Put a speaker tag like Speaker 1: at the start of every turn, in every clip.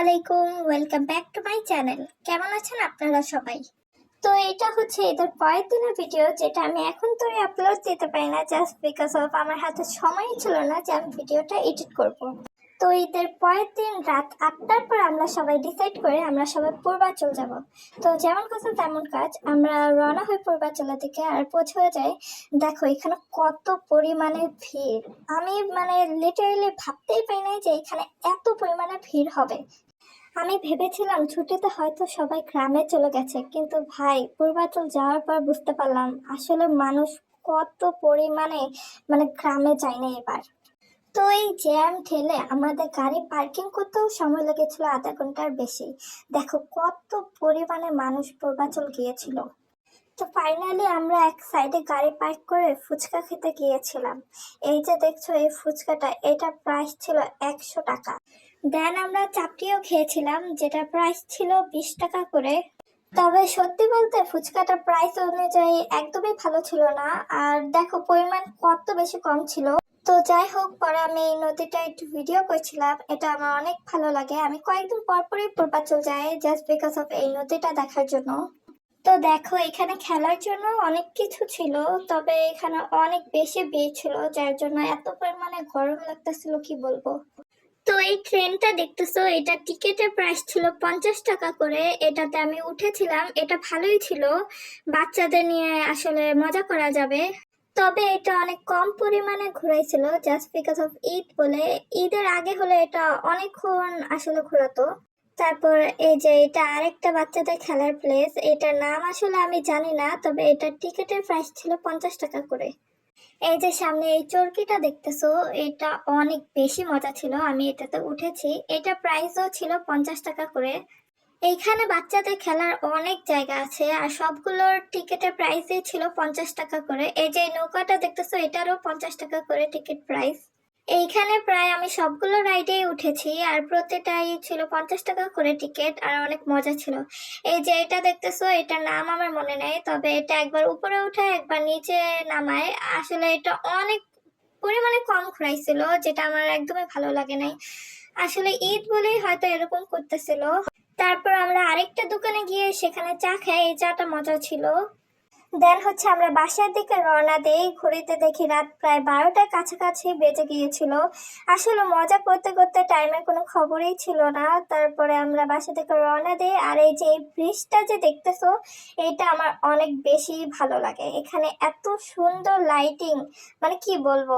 Speaker 1: আলাইকুম welcome back to my channel কেমন আছেন আপনারা সবাই? তো এটা হচ্ছে এদের পরের দিনের ভিডিও যেটা আমি এখন তো আপলোড দিতে পারি না জাস্ট বিকজ অফ আমার হাতে সময়ই ছিল না যে আমি ভিডিওটা এডিট করব। তো ঈদের পরের দিন রাত আটটার পর আমরা সবাই ডিসাইড করে আমরা সবাই পূর্বাচল যাব। তো যেমন কথা তেমন কাজ, আমরা রওনা হই পূর্বাচলের দিকে আর পৌঁছে যাই দেখো এখানে কত পরিমাণে ভিড়। আমি মানে লিটারেলি ভাবতেই পারি নাই যে এখানে এত পরিমাণে ভিড় হবে। আমি ভেবেছিলাম ছুটিতে হয়তো সবাই গ্রামে চলে গেছে, কিন্তু ভাই, পূর্বাচল যাওয়ার পর বুঝতে পারলাম আসলে মানুষ কত পরিমাণে মানে গ্রামে যায় না এবার। তো এই জ্যাম ঠেলে আমাদের গাড়ি পার্কিং করতেও সময় লেগেছিল আধা ঘণ্টার বেশি। দেখো কত পরিমাণে মানুষ পূর্বাচল গিয়েছিল। তো ফাইনালি আমরা এক সাইডে গাড়ি পার্ক করে ফুচকা খেতে গিয়েছিলাম। এই যে দেখছ এই ফুচকাটা, এটা প্রাইস ছিল একশো টাকা। দেন আমরা চাপটিও খেয়েছিলাম যেটা প্রাইস ছিল বিশ টাকা করে। তবে সত্যি বলতে ফুচকাটার প্রাইস অনুযায়ী একদমই ভালো ছিল না। আর দেখো, পরিমাণ কত বেশি কম ছিল। তো যাই হোক, পরে আমি এই নদীটা একটু ভিডিও করছিলাম। এটা আমার অনেক ভালো লাগে। আমি কয়েকদিন পর পরই পূর্বাচল যাই জাস্ট বিকজ অফ এই নদীটা দেখার জন্য। তো দেখো, এখানে খেলার জন্য অনেক কিছু ছিল, তবে এখানে অনেক বেশি ভিড় ছিল, যার জন্য এত পরিমাণে গরম লাগতেছিল, কি বলব? তো এই ট্রেনটা দেখতেছো, এটা টিকেটের প্রাইস ছিল পঞ্চাশ টাকা করে। এটাতে আমি উঠেছিলাম, এটা ভালোই ছিল। বাচ্চাদের নিয়ে আসলে মজা করা যাবে। তবে এটা অনেক কম পরিমাণে ঘুরাইছিল জাস্ট বিকজ অফ ঈদ বলে। ঈদের আগে হলে এটা অনেকক্ষণ আসলে ঘোরাতো। তারপর এই যে এটা আরেকটা বাচ্চাদের খেলার প্লেস এটার নাম আসলে আমি জানি না, তবে এটার টিকিটের প্রাইস ছিল পঞ্চাশ টাকা করে। এই যে সামনে এই চরকিটা দেখতেছো, এটা অনেক বেশি মজা ছিল, আমি এটাতে উঠেছি। এটা প্রাইসও ছিল পঞ্চাশ টাকা করে। এইখানে বাচ্চাদের খেলার অনেক জায়গা আছে, আর সবগুলোর টিকিটের প্রাইসই ছিল পঞ্চাশ টাকা করে। এই যে নৌকাটা দেখতেছো, এটারও পঞ্চাশ টাকা করে টিকিট প্রাইস এইখানে প্রায় আমি সবগুলো রাইডেই উঠেছি, আর প্রত্যেকটাই ছিল পঞ্চাশ টাকা করে টিকিট আর অনেক মজা ছিল। এই যে এটা দেখতেছো, এটার নাম আমার মনে নেই, তবে এটা একবার উপরে উঠে একবার নিচে নামায়। আসলে এটা অনেক পরিমাণে কম ঘুরাইছিল যেটা আমার একদমই ভালো লাগে নাই। আসলে ঈদ বলেই হয়তো এরকম করতেছিল। তারপর আমরা আরেকটা দোকানে গিয়ে সেখানে চা খাই, এই চাটা মজা ছিল। দেন হচ্ছে আমরা বাসার দিকে রওনা দেই। ঘড়িতে দেখি রাত প্রায় বারোটার কাছাকাছি বেজে গিয়েছিল। আসলে মজা করতে করতে টাইমের কোনো খবরই ছিল না। তারপরে আমরা বাসা থেকে রওনা দিই। আর এই যে এই ব্রিজটা যে দেখতেছো, এটা আমার অনেক বেশি ভালো লাগে। এখানে এত সুন্দর লাইটিং মানে কি বলব?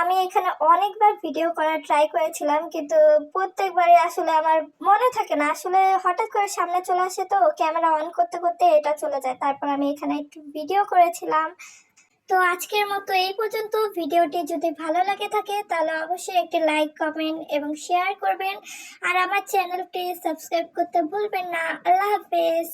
Speaker 1: আমি এখানে অনেকবার ভিডিও করার ট্রাই করেছিলাম, কিন্তু প্রত্যেকবারই আসলে আমার মনে থাকে না। আসলে হঠাৎ করে সামনে চলে আসে তো ক্যামেরা অন করতে করতে এটা চলে যায়। তারপর আমি এখানে একটু ভিডিও করেছিলাম। তো আজকের মতো এই পর্যন্ত। ভিডিওটি যদি ভালো লাগে থাকে, তাহলে অবশ্যই একটি লাইক কমেন্ট এবং শেয়ার করবেন। আর আমার চ্যানেলটি সাবস্ক্রাইব করতে ভুলবেন না। আল্লাহ হাফেজ।